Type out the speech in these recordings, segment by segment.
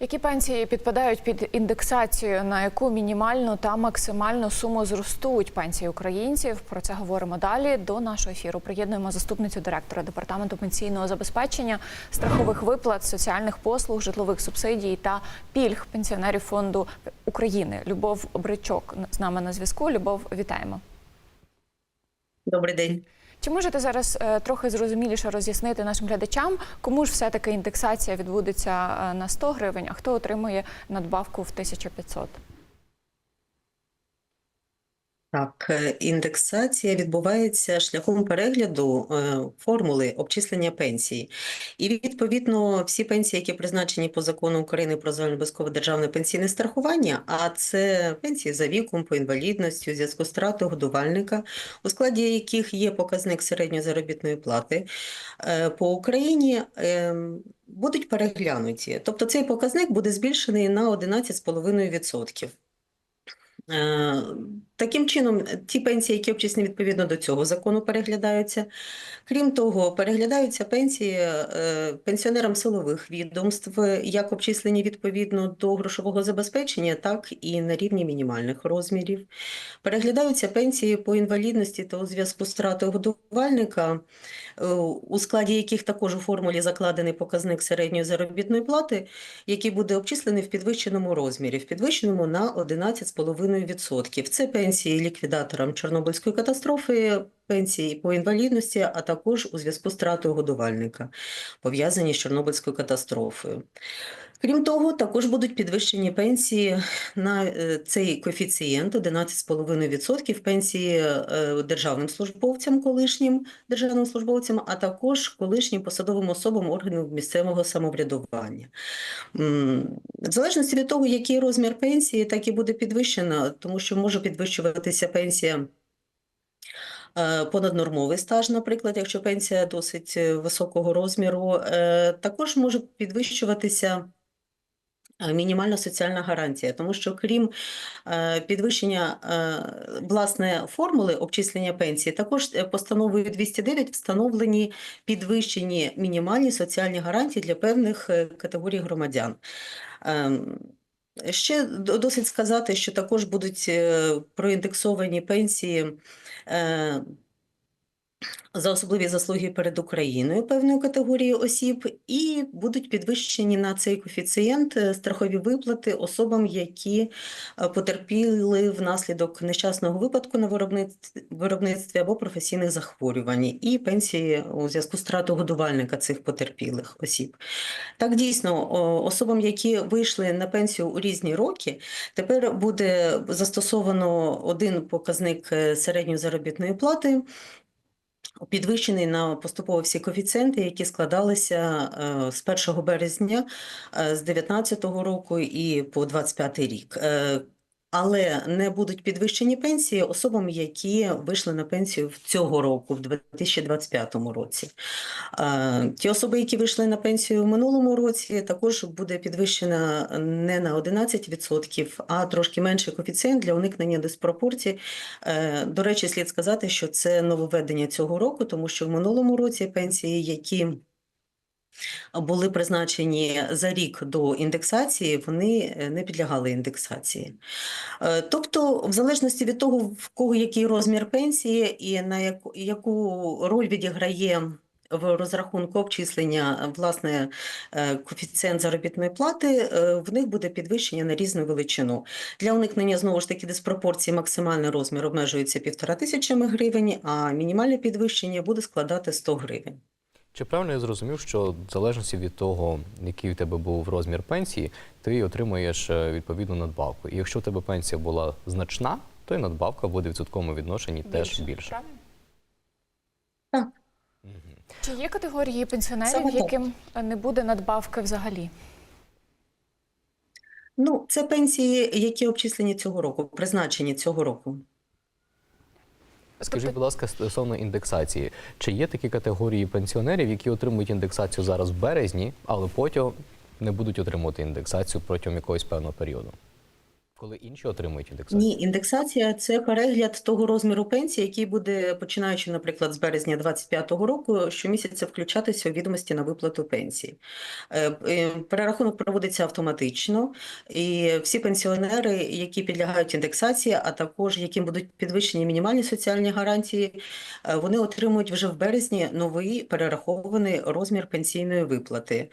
Які пенсії підпадають під індексацію, на яку мінімальну та максимальну суму зростуть пенсії українців? Про це говоримо далі. До нашого ефіру приєднуємо заступницю директора департаменту пенсійного забезпечення, страхових виплат, соціальних послуг, житлових субсидій та пільг пенсіонерів фонду України. Любов Бричок з нами на зв'язку. Любов, вітаємо. Добрий день. Чи можете зараз е, трохи зрозуміліше роз'яснити нашим глядачам, кому ж все таки індексація відбудеться е, на 100 гривень, а хто отримує надбавку в 1500? Так, е, індексація відбувається шляхом перегляду е, формули обчислення пенсії. І відповідно всі пенсії, які призначені по закону України про загальнообов'язкове державне пенсійне страхування, а це пенсії за віком, по інвалідності, зв'язку з втратою годувальника, у складі яких є показник середньої заробітної плати е, по Україні. е, Будуть переглянуті, тобто цей показник буде збільшений на 11,5%. Таким чином, ті пенсії, які обчислені відповідно до цього закону, переглядаються. Крім того, переглядаються пенсії е, пенсіонерам силових відомств, як обчислені відповідно до грошового забезпечення, так і на рівні мінімальних розмірів. Переглядаються пенсії по інвалідності та у зв'язку з втратою годувальника, е, у складі яких також у формулі закладений показник середньої заробітної плати, який буде обчислений в підвищеному розмірі, в підвищеному на 11,5%. Це пенсії ліквідаторам Чорнобильської катастрофи, пенсії по інвалідності, а також у зв'язку з втратою годувальника, пов'язані з Чорнобильською катастрофою. Крім того, також будуть підвищені пенсії на е, цей коефіцієнт 11,5% пенсії е, державним службовцям, колишнім державним службовцям, а також колишнім посадовим особам органів місцевого самоврядування. В залежності від того, який розмір пенсії, так і буде підвищена, тому що може підвищуватися пенсія. Е, Понаднормовий стаж, наприклад, якщо пенсія досить е, високого розміру, Е, також може підвищуватися мінімальна соціальна гарантія, тому що крім підвищення власне формули обчислення пенсії, також постановою 209 встановлені підвищені мінімальні соціальні гарантії для певних категорій громадян. Ще досить сказати, що також будуть е, проіндексовані пенсії е, за особливі заслуги перед Україною певної категорії осіб, і будуть підвищені на цей коефіцієнт е, страхові виплати особам, які е, потерпіли внаслідок нещасного випадку на виробництві, або професійних захворювань, і пенсії у зв'язку з втратою годувальника цих потерпілих осіб. Так дійсно, особам, які вийшли на пенсію у різні роки, тепер буде застосовано один показник е, середньої заробітної плати. Підвищений на поступово всі коефіцієнти, які складалися е, з 1 березня е, з 2019 року і по 2025 рік. Але не будуть підвищені пенсії особам, які вийшли на пенсію в цього року, в 2025 році. Е, Ті особи, які вийшли на пенсію в минулому році, також буде підвищена не на 11%, а трошки менший коефіцієнт для уникнення диспропорцій. Е, До речі, слід сказати, що це нововведення цього року, тому що в минулому році пенсії, які були призначені за рік до індексації, вони е, не підлягали індексації. Е, Тобто, в залежності від того, в кого який розмір пенсії і на яку, яку роль відіграє в розрахунку обчислення власне е, коефіцієнт заробітної плати, в них буде підвищення на різну величину. Для уникнення знову ж таки диспропорції максимальний розмір обмежується півтора тисячами гривень, а мінімальне підвищення буде складати 100 гривень. Чи правильно я зрозумів, що в залежності від того, який у тебе був розмір пенсії, ти отримуєш е, відповідну надбавку. І якщо у тебе пенсія була значна, то і надбавка буде в відсотковому відношенні теж більше. Правильно? Так. Чи є категорії пенсіонерів, Саме так. яким не буде надбавки взагалі? Ну, це пенсії, які обчислені цього року, призначені цього року. Скажіть, Тобто- будь ласка, стосовно індексації, чи є такі категорії пенсіонерів, які отримують індексацію зараз в березні, але потім не будуть отримувати індексацію протягом якогось певного періоду? Коли інші отримують індексацію? Ні, індексація це перегляд того розміру пенсії, який буде починаючи, наприклад, з березня 2025 року, щомісяця включатися у відомості на виплату пенсії. Е, е, Перерахунок проводиться автоматично, і всі пенсіонери, які підлягають індексації, а також яким будуть підвищені мінімальні соціальні гарантії, е, вони отримують вже в березні новий перерахований розмір пенсійної виплати.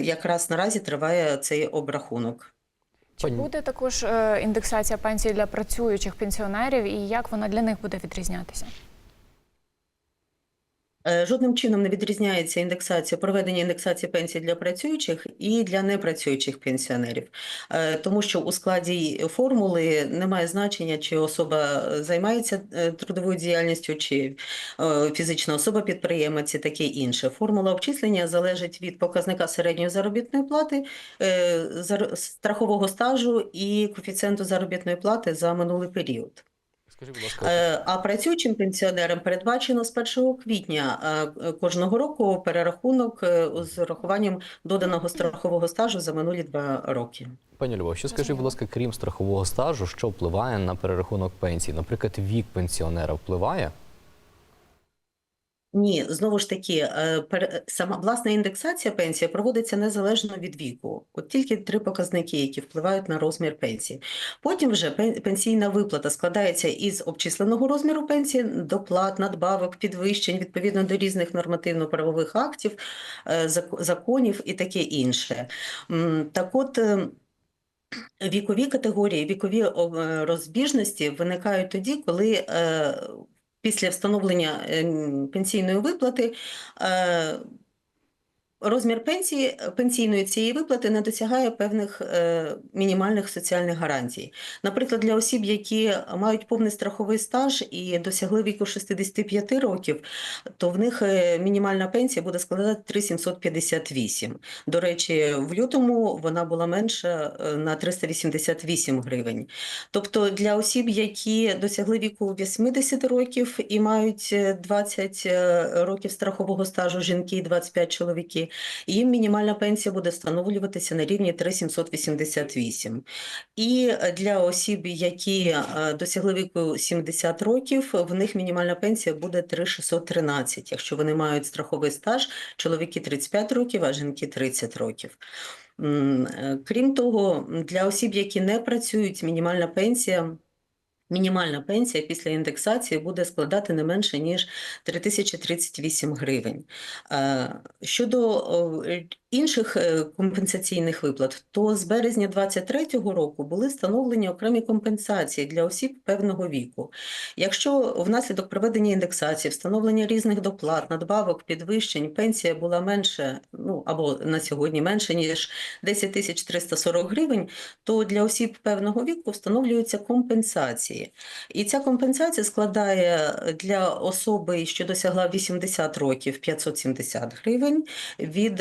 Якраз наразі триває цей обрахунок. Чи буде також е, індексація пенсій для працюючих пенсіонерів, і як вона для них буде відрізнятися? Е, Жодним чином не відрізняється індексація, проведення індексації пенсій для працюючих і для непрацюючих пенсіонерів, Е, тому що у складі формули немає значення, чи особа займається е, трудовою діяльністю, чи фізична особа підприємець і таке інше. Формула обчислення залежить від показника середньої заробітної плати, страхового стажу і коефіцієнту заробітної плати за минулий період. Скажіть, будь ласка, Е, А працюючим пенсіонерам передбачено з 1 квітня е, кожного року перерахунок е, з урахуванням доданого страхового стажу за минулі два роки. пані Любов, що скажіть, будь ласка, крім страхового стажу, що впливає на перерахунок пенсії? Наприклад, вік пенсіонера впливає? Ні, знову ж таки, е, сама власна індексація пенсії проводиться незалежно від віку. От тільки три показники, які впливають на розмір пенсії. Потім вже пенсійна виплата складається із обчисленого розміру пенсії, доплат, надбавок, підвищень відповідно до різних нормативно-правових актів, е, законів і таке інше. Так от. е, Вікові категорії, вікові розбіжності виникають тоді, коли після встановлення е, пенсійної виплати е, розмір пенсії, пенсійної цієї виплати не досягає певних е, мінімальних соціальних гарантій. Наприклад, для осіб, які мають повний страховий стаж і досягли віку 65 років, то в них е, мінімальна пенсія буде складати 3,758. До речі, в лютому вона була менша е, на 388 гривень. Тобто для осіб, які досягли віку 80 років і мають е, 20 е, років страхового стажу жінки і 25 чоловіки, їм мінімальна пенсія буде встановлюватися на рівні 3,788. І е, для осіб, які е, досягли віку 70 років, в них мінімальна пенсія буде 3,613, якщо вони мають страховий стаж, чоловіки 35 років, а жінки 30 років. Е, Крім того, для осіб, які не працюють, мінімальна пенсія. Мінімальна пенсія після індексації буде складати не менше ніж 3038 гривень. Е, Щодо інших е, компенсаційних виплат, то з березня 2023 року були встановлені окремі компенсації для осіб певного віку. Якщо внаслідок проведення індексації, встановлення різних доплат, надбавок, підвищень, пенсія була менше, ну або на сьогодні менше ніж 10 тисяч 340 гривень, то для осіб певного віку встановлюються компенсації. І ця компенсація складає для особи, що досягла 80 років 570 гривень, від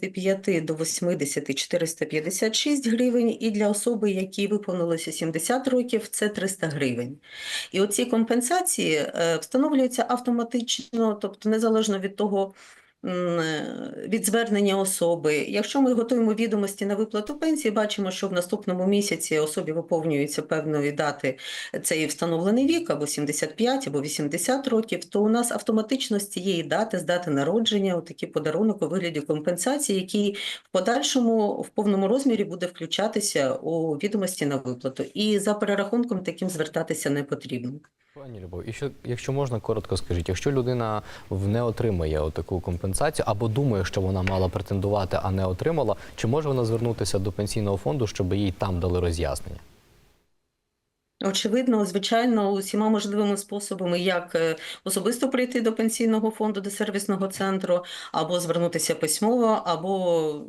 75 до 80 456 гривень, і для особи, якій виповнилося 70 років, це 300 гривень. І оці компенсації е, встановлюються автоматично, тобто незалежно від того, від звернення особи. Якщо ми готуємо відомості на виплату пенсії, бачимо, що в наступному місяці особі виповнюється певної дати цей встановлений вік, або 75, або 80 років, то у нас автоматично з цієї дати, з дати народження, такий подарунок у вигляді компенсації, який в подальшому в повному розмірі буде включатися у відомості на виплату. І за перерахунком таким звертатися не потрібно. Пані Любов, і що, якщо можна, коротко скажіть, якщо людина не отримає таку компенсацію або думає, що вона мала претендувати, а не отримала, чи може вона звернутися до пенсійного фонду, щоб їй там дали роз'яснення? Очевидно, звичайно, усіма можливими способами, як е, особисто прийти до пенсійного фонду, до сервісного центру, або звернутися письмово, або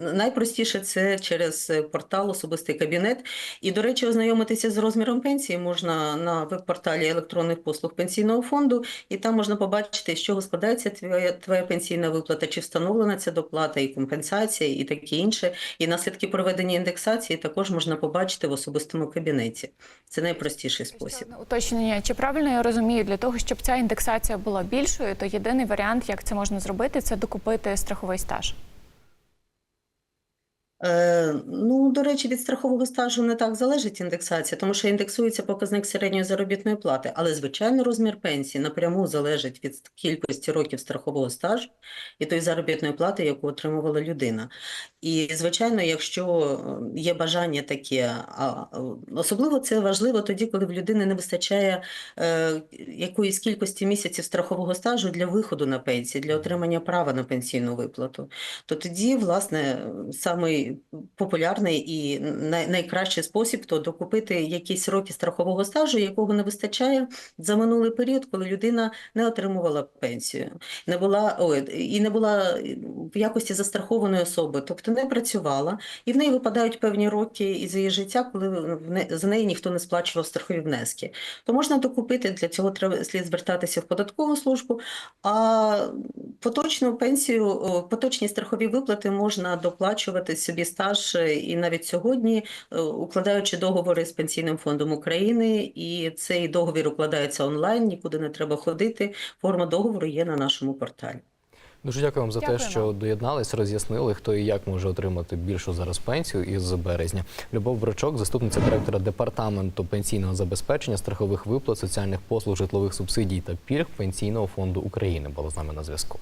найпростіше це через е, портал Особистий кабінет. І, до речі, ознайомитися з розміром пенсії можна на веб-порталі електронних послуг пенсійного фонду, і там можна побачити, з чого складається твоя, твоя пенсійна виплата, чи встановлена ця доплата і компенсація, і таке інше. І наслідки проведення індексації також можна побачити в особистому кабінеті. Це найпростіший спосіб. уточнення. Чи правильно я розумію, для того, щоб ця індексація була більшою, то єдиний варіант, як це можна зробити, це докупити страховий стаж. Е, Ну, до речі, від страхового стажу не так залежить індексація, тому що індексується показник середньої заробітної плати, але звичайно розмір пенсії напряму залежить від кількості років страхового стажу і тої заробітної плати, яку отримувала людина. І, звичайно, якщо е, є бажання таке, а особливо це важливо тоді, коли в людини не вистачає е, якоїсь кількості місяців страхового стажу для виходу на пенсію, для отримання права на пенсійну виплату, то тоді, власне, самий популярний і най- найкращий спосіб то докупити якісь роки страхового стажу, якого не вистачає за минулий період, коли людина не отримувала пенсію, не була ой, і не була в якості застрахованої особи, тобто не працювала, і в неї випадають певні роки із її життя, коли в не- за неї ніхто не сплачував страхові внески. То можна докупити, для цього треба слід звертатися в податкову службу, а поточну пенсію, поточні страхові виплати можна доплачувати собі стаж е, і навіть сьогодні, е, укладаючи договори з Пенсійним фондом України, і цей договір укладається онлайн, нікуди не треба ходити. Форма договору є на нашому порталі. Дуже дякую вам за те, що доєднались, роз'яснили, хто і як може отримати більшу зараз пенсію із березня. Любов Брачок, заступниця директора департаменту пенсійного забезпечення, страхових виплат, соціальних послуг, житлових субсидій та пільг Пенсійного фонду України, була з нами на зв'язку.